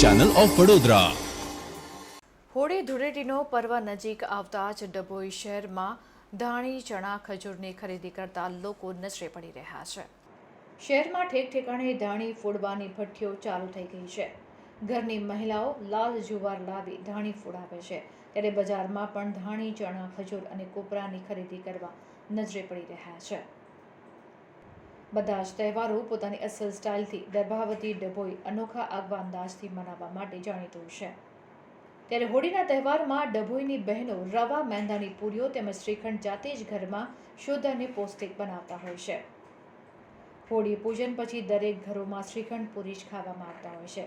Channel of Vadodara Holi ધૂળેટીનો પર્વ નજીક આવતા જ ડભોઈ શહેરમાં ધાણી, ચણા, ખજૂરની ખરીદી કરતા લોકો નજરે પડી રહ્યા છે. શહેરમાં ઠેક ઠેકાણે ધાણી ફોડવાની ભઠ્ઠીઓ ચાલુ થઈ ગઈ છે. ઘરની મહિલાઓ લાલ જુવાર લાવી ધાણી ફોડાવે છે. ત્યારે બજારમાં પણ ધાણી, ચણા, ખજૂર અને કોપરાની ખરીદી કરવા નજરે પડી રહ્યા છે. બધા જ તહેવારો પોતાની અસલ સ્ટાઇલથી દર્ભાવતી ડભોઈ અનોખા આગવા અંદાજથી મનાવવા માટે જાણીતું છે. ત્યારે હોળીના તહેવારમાં ડભોઈની બહેનો રવા, મેંદાની પૂરીઓ તેમજ શ્રીખંડ જાતે જ ઘરમાં શુદ્ધ અને પૌષ્ટિક બનાવતા હોય છે. હોળી પૂજન પછી દરેક ઘરોમાં શ્રીખંડ પૂરી જ ખાવામાં આવતા હોય છે.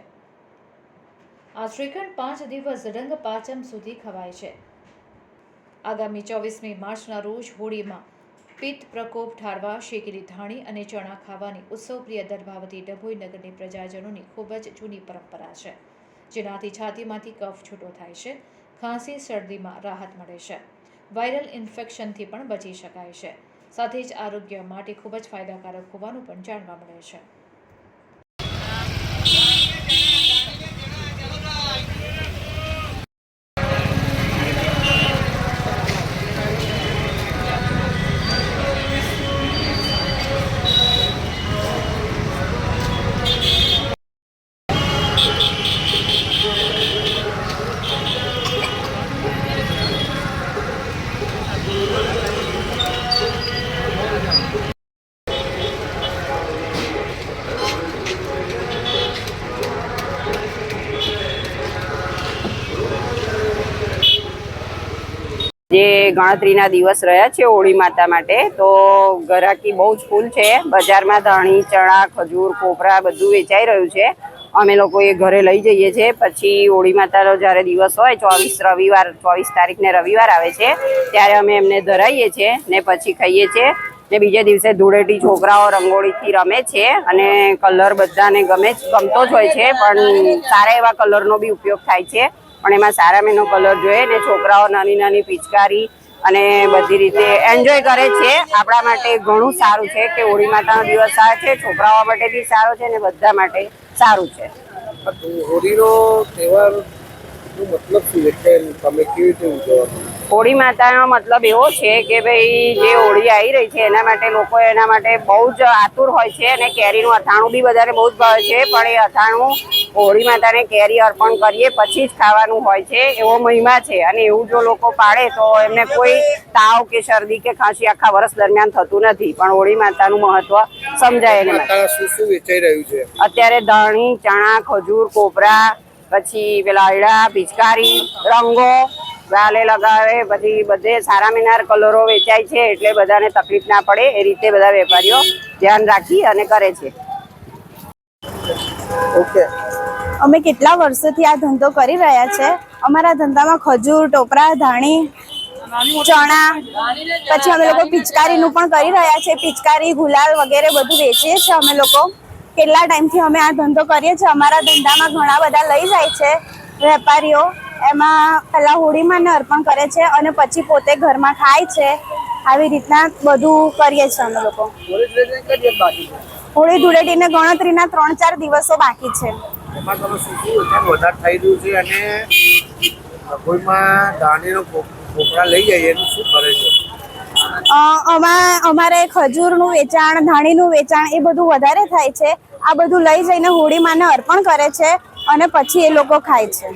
આ શ્રીખંડ પાંચ દિવસ રંગ પાંચમ સુધી ખવાય છે. આગામી ચોવીસમી માર્ચના રોજ હોળીમાં પિત્ત પ્રકોપ ઠારવા, શેકેલી ધાણી અને ચણા ખાવાની ઉત્સવપ્રિય દર્ભાવતી ડભોઈ નગરની પ્રજાજનોની ખૂબ જ જૂની પરંપરા છે, જેનાથી છાતીમાંથી કફ છૂટો થાય છે, ખાંસી, શરદીમાં રાહત મળે છે, વાયરલ ઇન્ફેક્શનથી પણ બચી શકાય છે. સાથે જ આરોગ્ય માટે ખૂબ જ ફાયદાકારક હોવાનું પણ જાણવા મળે છે. જે ગણતરીના દિવસ રહ્યા છે હોળી માતા માટે, તો ઘરાકી બહુ જ ફૂલ છે. બજારમાં ધાણી, ચણા, ખજૂર, કોપરા બધું વેચાઈ રહ્યું છે. અમે લોકો એ ઘરે લઈ જઈએ છીએ. પછી હોળી માતાનો જ્યારે દિવસ હોય, ચોવીસ રવિવાર, ચોવીસ તારીખને રવિવાર આવે છે, ત્યારે અમે એમને ધરાઈએ છીએ ને પછી ખાઈએ છીએ. ને બીજે દિવસે ધૂળેટી છોકરાઓ રંગોળીથી રમે છે અને કલર બધાને ગમે ગમતો જ હોય છે, પણ સારા એવા કલરનો બી ઉપયોગ થાય છે. પણ એમાં સારા મેનો કલર જોઈએ ને છોકરાઓ નાની નાની પિચકારી અને બધી રીતે એન્જોય કરે છે. આપણા માટે ઘણું સારું છે કે હોળી માતાનો દિવસ સારો છે, છોકરાઓ માટે બી સારો છે ને બધા માટે સારું છે. હોળીનો તહેવાર મતલબ તમે કેવી રીતે ઉજવવા હોળી માતાનો મતલબ એવો છે કે ભાઈ જે હોળી આવી રહી છે એના માટે લોકો એના માટે બહુ જ આતુર હોય છે અને કેરીનું અથાણું બી બધાને બહુ જ ભાવે છે. પણ એ અથાણું હોળી માતાને કેરી અર્પણ કરીએ પછી જ ખાવાનું હોય છે એવો મહિમા છે. અને એવું જો લોકો પાડે તો એમને કોઈ તાવ કે શરદી કે ખાંસી આખા વર્ષ દરમિયાન થતું નથી. પણ હોળી માતાનું મહત્વ સમજાય એને અત્યારે ધાણી ચણા ખજૂર કોપરા પછી પેલા અયડા પિચકારી રંગો ગાલે લગાવે બધી બધે સારા મિનાર કલરો વેચાય છે એટલે બધાને તકલીફ ના પડે એ રીતે બધા વેપારીઓ ધ્યાન રાખી અને કરે છે. ઓકે. અમે કેટલા વર્ષોથી આ ધંધો કરી રહ્યા છે? અમારા ધંધામાં ખજૂર ટોપરા ધાણી ચણા પછી અમે લોકો પિચકારીનું પણ કરી રહ્યા છે પિચકારી ગુલાલ વગેરે બધું વેચીએ છીએ અમે લોકો. કેટલા ટાઈમથી અમે આ ધંધો કરીએ છીએ? અમારા ધંધામાં ઘણા બધા લઈ જાય છે વેપારીઓ. એમાં પહેલાં હોળીમાં અર્પણ કરે છે અને પછી પોતે ઘરમાં ખાય છે. આવી રીતના બધું કરીએ છીએ અમે લોકો. હોળી ધૂળેટીને ગણતરીના ત્રણ ચાર દિવસો બાકી છે. અમારે ખજૂરનું વેચાણ ધાણીનું વેચાણ એ બધું વધારે થાય છે. આ બધું લઈ જઈને હોળી માને અર્પણ કરે છે અને પછી એ લોકો ખાય છે.